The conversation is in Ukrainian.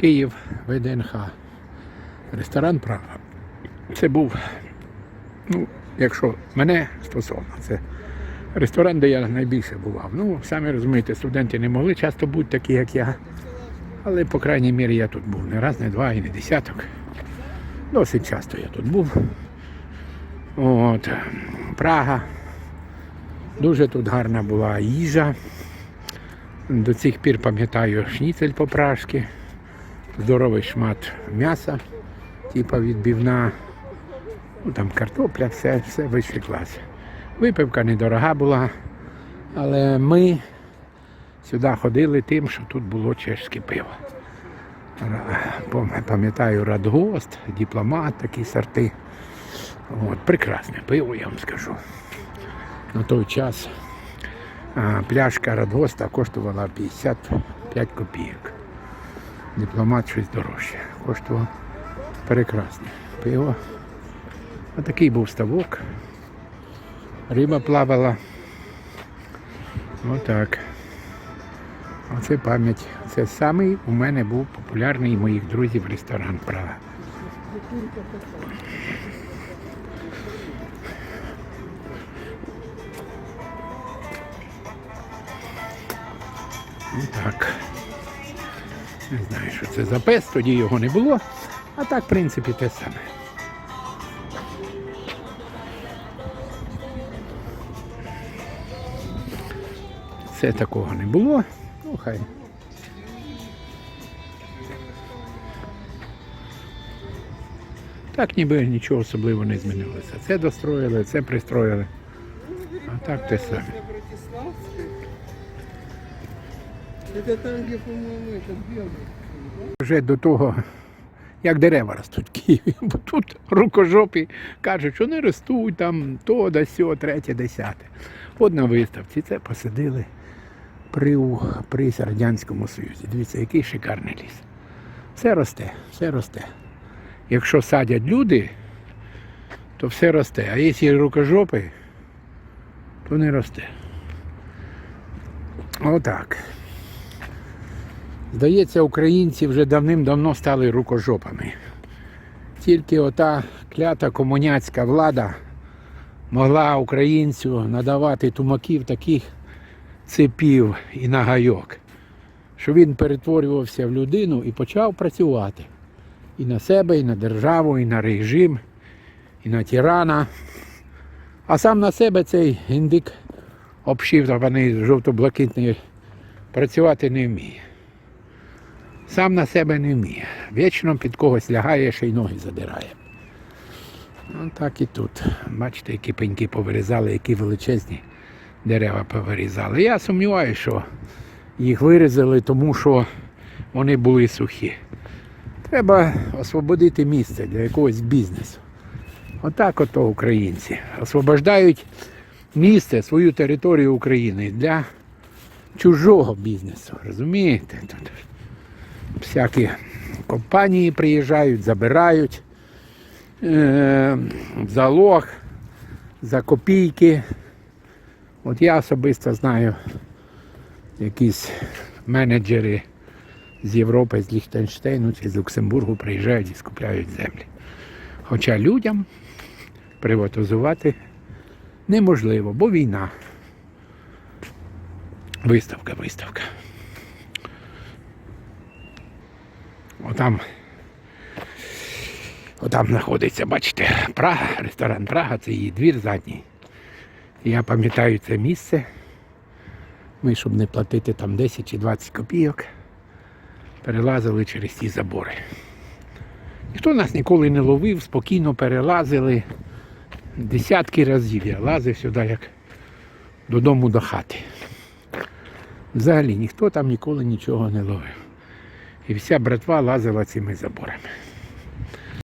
Київ, ВДНХ, ресторан Прага. Це був, ну, якщо мене стосовно, це ресторан, де я найбільше бував. Ну, самі розумієте, студенти не могли часто бути такі, як я. Але, по крайній мірі, я тут був не раз, не два і не десяток. Досить часто я тут був. От, Прага. Дуже тут гарна була їжа. До цих пір пам'ятаю шніцель по-пражки, здоровий шмат м'яса, типа відбивна, ну там картопля, все, все вищий клас. Випивка недорога була, але ми сюди ходили тим, що тут було чешське пиво. Пам'ятаю Радгост, дипломат, такі сорти. От, прекрасне пиво, я вам скажу. На той час а, пляшка Радгоста коштувала 55 копійок. Дипломат щось дорожче. Коштував прекрасне пиво. А такий був ставок. Риба плавала. Отак. Оце пам'ять. Це самий у мене був популярний моїх друзів ресторан Прага. Так. Не знаю, що це за пес, тоді його не було. А так, в принципі, те саме. Це такого не було. Ну, хай. Так ніби нічого особливо не змінилося. Це достроїли, це пристроїли. А так те саме. Это там, где, по-моему, этот белый. Вже до того, як дерева ростуть в Києві, бо тут рукожопі кажуть, що не ростуть там то, да сьо, третє, десяте. От на виставці це посадили при, у- при Радянському Союзі. Дивіться, який шикарний ліс. Все росте, все росте. Якщо садять люди, то все росте. А якщо рукожопи, то не росте. Отак. Здається, українці вже давним-давно стали рукожопами. Тільки ота клята комуняцька влада могла українцю надавати тумаків таких цепів і нагайок, що він перетворювався в людину і почав працювати і на себе, і на державу, і на режим, і на тирана. А сам на себе цей індик обшиваний жовто-блакитний працювати не вміє сам на себе не вміє. Вічно під когось лягає, ще й ноги задирає. Ну так і тут. Бачите, які пеньки повирізали, які величезні дерева повирізали. Я сумніваюся, що їх вирізали, тому що вони були сухі. Треба освободити місце для якогось бізнесу. Отак ото українці. Освобождають місце, свою територію України для чужого бізнесу. Розумієте? Всякі компанії приїжджають, забирають е, залог за копійки. От я особисто знаю якісь менеджери з Європи, з Ліхтенштейну чи з Люксембургу приїжджають і скупляють землі. Хоча людям приватизувати неможливо, бо війна. Виставка, виставка. Отам, отам знаходиться, бачите, Прага, ресторан Прага, це її двір задній. Я пам'ятаю це місце. Ми, щоб не платити там 10 чи 20 копійок, перелазили через ті забори. Ніхто нас ніколи не ловив, спокійно перелазили. Десятки разів я лазив сюди, як додому до хати. Взагалі ніхто там ніколи нічого не ловив. І вся братва лазила цими заборами.